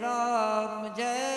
Ram Jai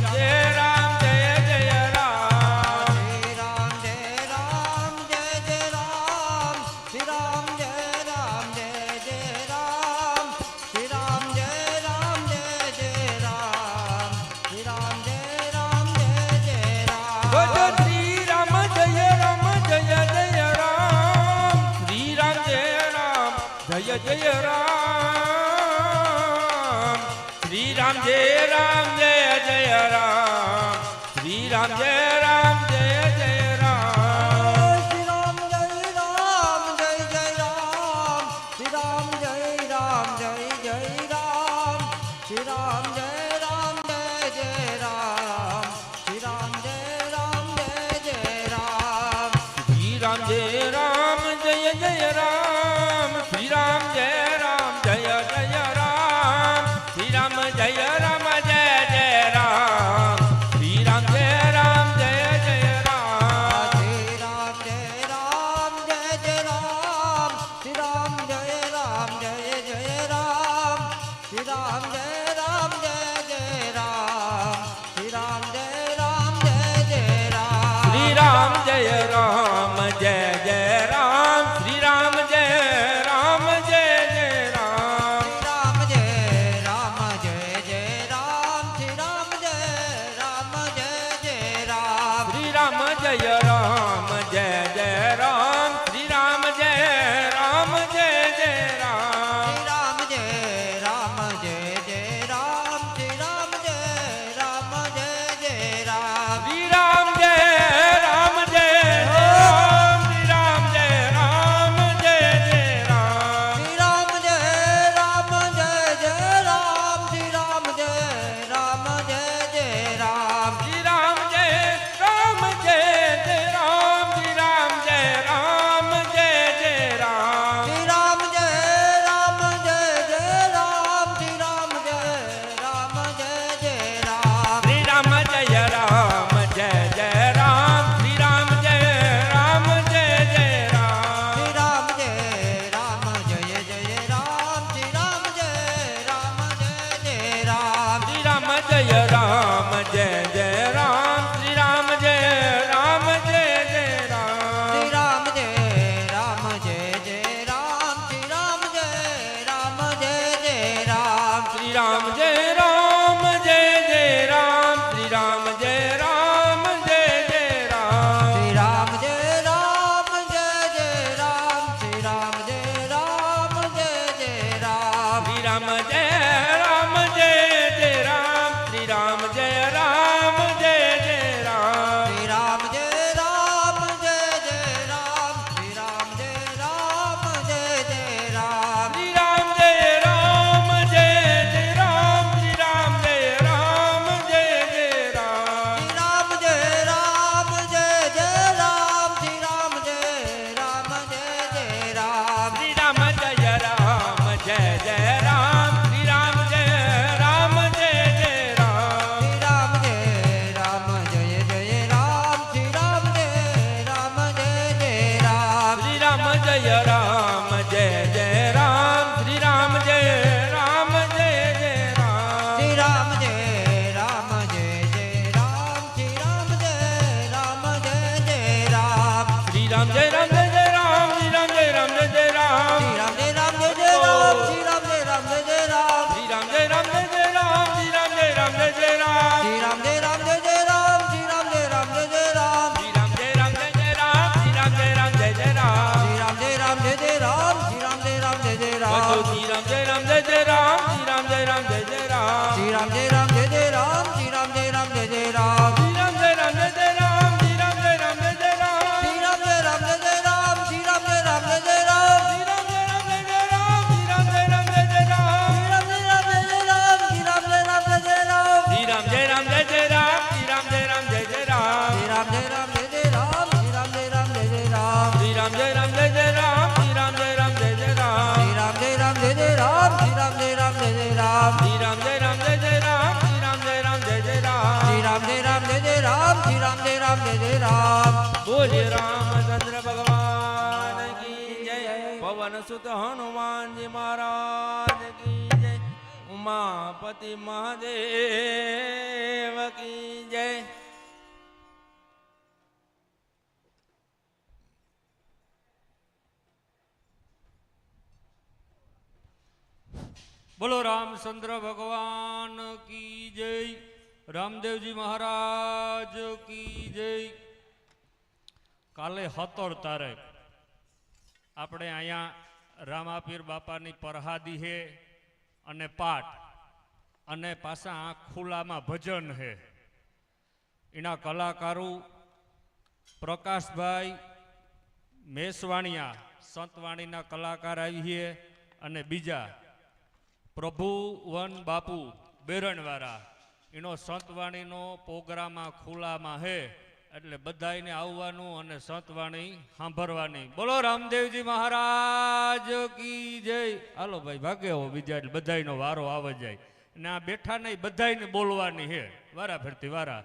Yeah. Ram જય જય રામ જય સુત હનુમાનજી મહારાજ કી જય, ઉમાપતિ મહાદેવ કી જય. બોલો રામચંદ્ર ભગવાન કી જય, રામદેવજી મહારાજ કી જય. કાલે હતોર તારીખ. આપણે અહીંયા રામાપીર બાપાની પરહાદી હે અને પાઠ અને પાછા આ ખુલ્લામાં ભજન હે. એના કલાકારો પ્રકાશભાઈ મેસવાણિયા, સંતવાણીના કલાકાર આવી છે અને બીજા પ્રભુ વન બાપુ બેરણવાળા. એનો સંતવાણીનો પ્રોગ્રામ ખુલ્લામાં હે. એટલે બધાને આવવાનું અને સંતવાણી સાંભળવાની. બોલો રામદેવજી મહારાજ કી જય. હાલો ભાઈ, ભાગે હો બીજા એટલે બધાયનો વારો આવે જાય. અને આ બેઠા નહીં, બધાયને બોલવાની હે. વારા ફરતી, વારા.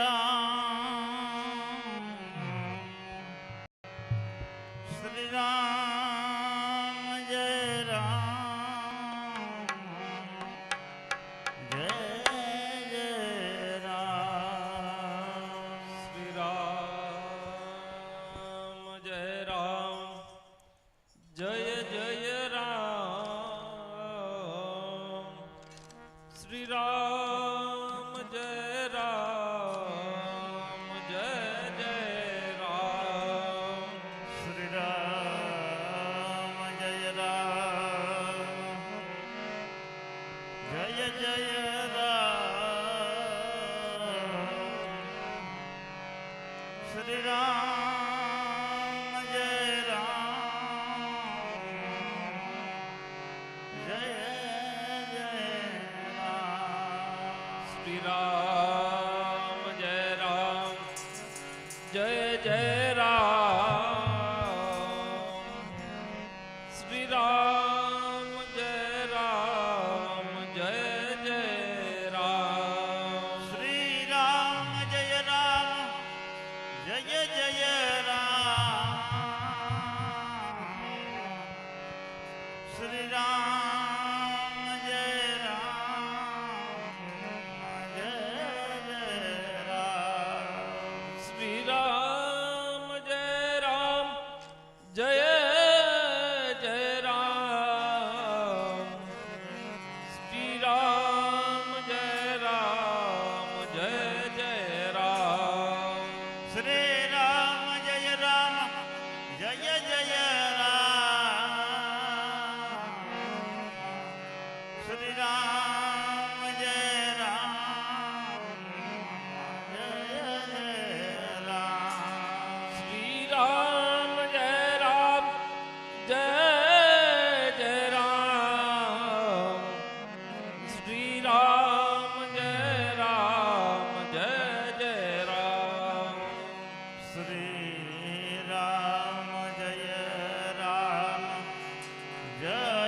Yeah.